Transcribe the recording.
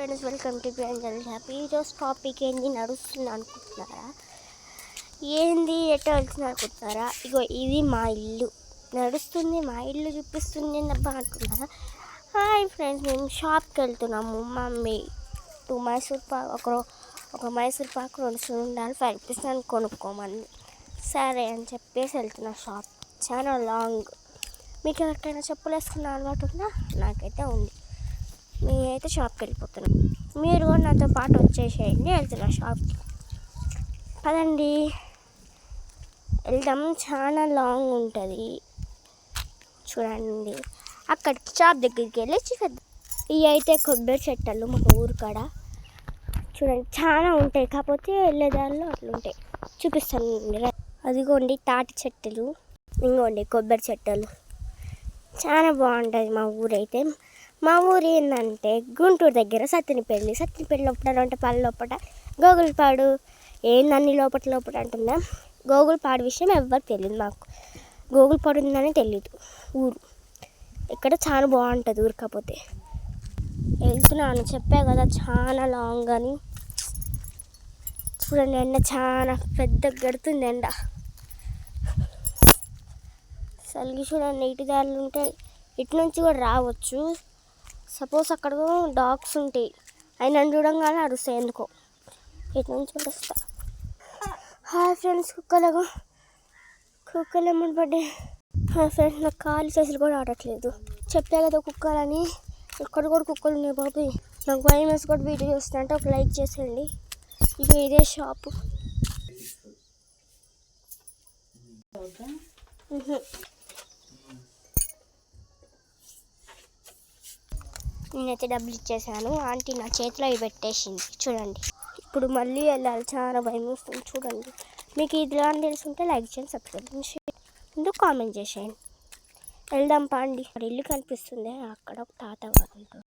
Friends welcome to Anjal happy ఈరోజు topic ఏంది నడుస్తుంది అనుకుంటున్నారా? ఏంది ఎట్లా వెళ్తుంది అనుకుంటున్నారా? ఇగో ఇది మా ఇల్లు. నడుస్తుంది మా ఇల్లు చూపిస్తుంది అబ్బా అనుకుంటున్నారా? హాయ్ ఫ్రెండ్స్ మేము షాప్కి వెళ్తున్నాము. మమ్మీ టూ మైసూర్ పాక్ ఒక ఒక మైసూర్ పాక్ రెండు సున్నుండాలు ఫైవ్ రూపీస్ అని కొనుక్కోమని. సరే అని చెప్పేసి వెళ్తున్నా షాప్ చాలా లాంగ్ మీకు ఎవరికైనా చెప్పులు వేసుకున్న అలవాటు ఉందా? నాకైతే ఉంది. నేనైతే షాప్కి వెళ్ళిపోతున్నాను మీరు కూడా నాతో పాటు వచ్చేసేయండి వెళ్తున్నా షాప్కి. పదండి. వెళ్దాం. చాలా లాంగ్ ఉంటుంది. చూడండి. అక్కడికి షాప్ దగ్గరికి వెళ్ళి చూద్దాం ఇవి అయితే కొబ్బరి చెట్టలు మా ఊరు కాడ. చూడండి చాలా ఉంటాయి. కాకపోతే వెళ్ళేదారిలో అట్లా ఉంటాయి చూపిస్తాను అదిగోండి తాటి చెట్టులు. ఇంకోండి కొబ్బరి చెట్టలు. చాలా బాగుంటుంది మా ఊరైతే. మా ఊరు ఏంటంటే గుంటూరు దగ్గర సత్తినిపల్లి సత్తినిపల్లి లోపల అంటే పల్లె లోపల గోగులపాడు ఏందన్ని లోపల లోపల అంటుందా? గోగులపాడు విషయం ఎవ్వరు తెలియదు మాకు. గోగులపాడు ఉందని తెలియదు ఊరు. ఇక్కడ చాలా బాగుంటుంది ఊరు కాకపోతే. వెళ్తున్నాను చెప్పా కదా చాలా లాంగ్ అని. చూడండి ఎండ చాలా పెద్ద గడుతుంది ఎండ. అసలు చూడండి ఇటు దారులు ఉంటాయి ఇటు నుంచి కూడా రావచ్చు. సపోజ్ అక్కడ డాగ్స్ ఉంటాయి. అయినా చూడంగానే అరుస్తాయి ఎందుకో. ఇటు నుంచి హాయ్ ఫ్రెండ్స్ కుక్కలకు కుక్కలు ఏమని పడ్డాయి? హాయ్ ఫ్రెండ్స్ నాకు కాలు చేతులు కూడా ఆడట్లేదు. చెప్పా కదా కుక్కలని. ఇక్కడ కూడా కుక్కలు ఉన్నాయి బాబు. నాకు భయం వేసి కూడా వీడియో చూస్తుంటే ఒక లైక్ చేసేయండి. ఇక ఇదే షాపు. నేనైతే డబ్బులు ఇచ్చేసాను. ఆంటీ నా చేతిలో ఇవి పెట్టేసింది. చూడండి. ఇప్పుడు మళ్ళీ వెళ్ళాలి. చాలా భయం వస్తుంది. చూడండి. మీకు ఇది అని తెలుసుంటే లైక్ చేయండి సబ్స్క్రైబ్ చేయండి ఎందుకు కామెంట్ చేసేయండి. వెళ్దాం పాండి. ఇల్లు కనిపిస్తుంది. అక్కడ ఒక తాత గారు ఉంటారు